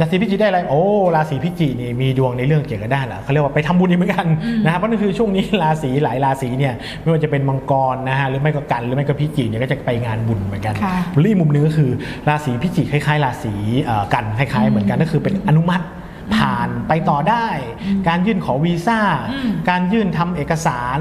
ราศีพิจิกได้อะไรโอ้ราศีพิจิกนี่มีดวงในเรื่องเกี่ยวกับด้านอะเขาเรียกว่าไปทำบุญอีกเหมือนกันอืมนะครับเพราะนั่นคือช่วงนี้ราศีหลายราศีเนี่ยไม่ว่าจะเป็นมังกรนะฮะหรือไม่ก็กันหรือไม่ก็พิจิกเนี่ยก็จะไปงานบุญเหมือนกันค่ะหรืออีกมุมหนึงก็คือราศีพิจิกคล้ายๆ ราศีเอ่อกันคล้ายๆเหมือนกันก็คือเป็นอนุมัติผ่าน ไปต่อได้ การยื่นขอวีซ่าอืมการยื่นทำเอกสาร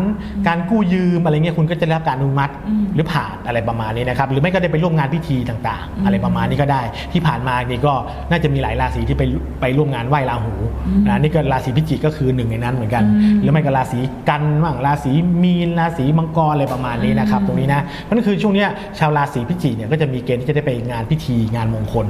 การกู้ยืมอะไรเงี้ยคุณก็จะได้รับการอนุมัติอืมหรือผ่านอะไรประมาณนี้นะครับหรือไม่ก็ได้ไปร่วมงานพิธีต่างๆ อะไรประมาณนี้ก็ได้ ที่ผ่านมานี่ก็น่าจะมีหลายราศีที่ไปไปร่วมงานไหว้ราหูอืมนะนี่ก็ราศีพิจิกก็คือหนึ่งในนั้นเหมือนกันอืมหรือไม่ก็ราศีกันบ้างราศีมีนราศีมังกรอะไรประมาณนี้นะครับอืมตรงนี้นะเพราะนั่นคือช่วงเนี้ยชาวราศีพิจิกเนี่ยก็จะมีเกณฑ์ที่จะได้ไปงานพิธีงานมงคล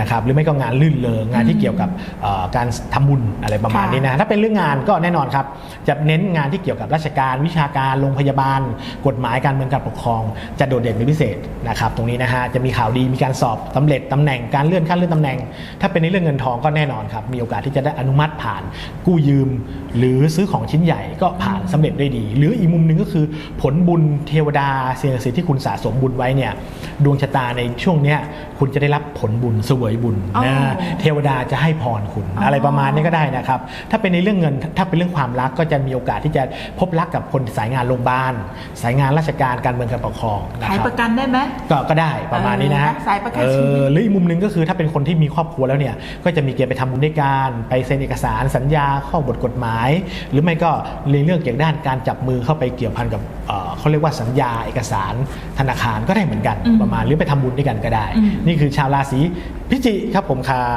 นะครับหรือไม่ก็งานลื่นเลงงานที่เกี่ยวกับเอ่อการทำบุญอะไรประมาณนี้นะถ้าเป็นเรื่องงานก็แน่นอนครับ จะเน้นงานที่เกี่ยวกับราชการ วิชาการโรงพยาบาล กฎหมายการเมืองการปกครอง จะโดดเด่นเป็นพิเศษนะครับตรงนี้นะฮะจะมีข่าวดีมีการสอบสำเร็จตำแหน่งการเลื่อนขั้นเลื่อนตำแหน่ง ถ้าเป็นในเรื่องเงินทองก็แน่นอนครับมีโอกาสที่จะได้อนุมัติผ่านกู้ยืม หรือซื้อของชิ้นใหญ่ก็ผ่านสำเร็จได้ดี หรืออีกมุมหนึ่งก็คือ ผลบุญเทวดาสิ่งศักดิ์สิทธิ์ที่คุณสะสมบุญไว้เนี่ยดวงชะตาในช่วงเนี้ยคุณจะได้รับผลบุญเสวยบุญอ๋อนะเทวดาจะให้พรคุณอ๋อออะไรประมาณนี้ก็ได้นะครับ ถ้าเป็นในเรื่องเงินถ้าเป็นเรื่องความรักก็จะมีโอกาสที่จะพบรักกับคนสายงานโรงพยาบาลสายงานราชการการเมืองการปกครองนะขายครับประกันได้ไหม ก็ก็ได้ประมาณนี้นะฮะเออสายประกันเอชีวิต อหรืออีกมุมหนึงก็คือถ้าเป็นคนที่มีครอบครัวแล้วเนี่ยก็จะมีเกณฑ์ไปทำบุญด้วยกันไปเซ็นเอกสารสัญญาข้อบทกฎหมาย หรือไม่ก็ในเรื่องเกี่ยวกับด้านการจับมือเข้าไปเกี่ยวพันกับเอ่อเขาเรียกว่าสัญญาเอกสารธนาคารก็ได้เหมือนกันอืมประมาณหรือไปทำบุญด้วยกันก็ได้ อืม นี่คือชาวราศีพิจิกครับผมครับ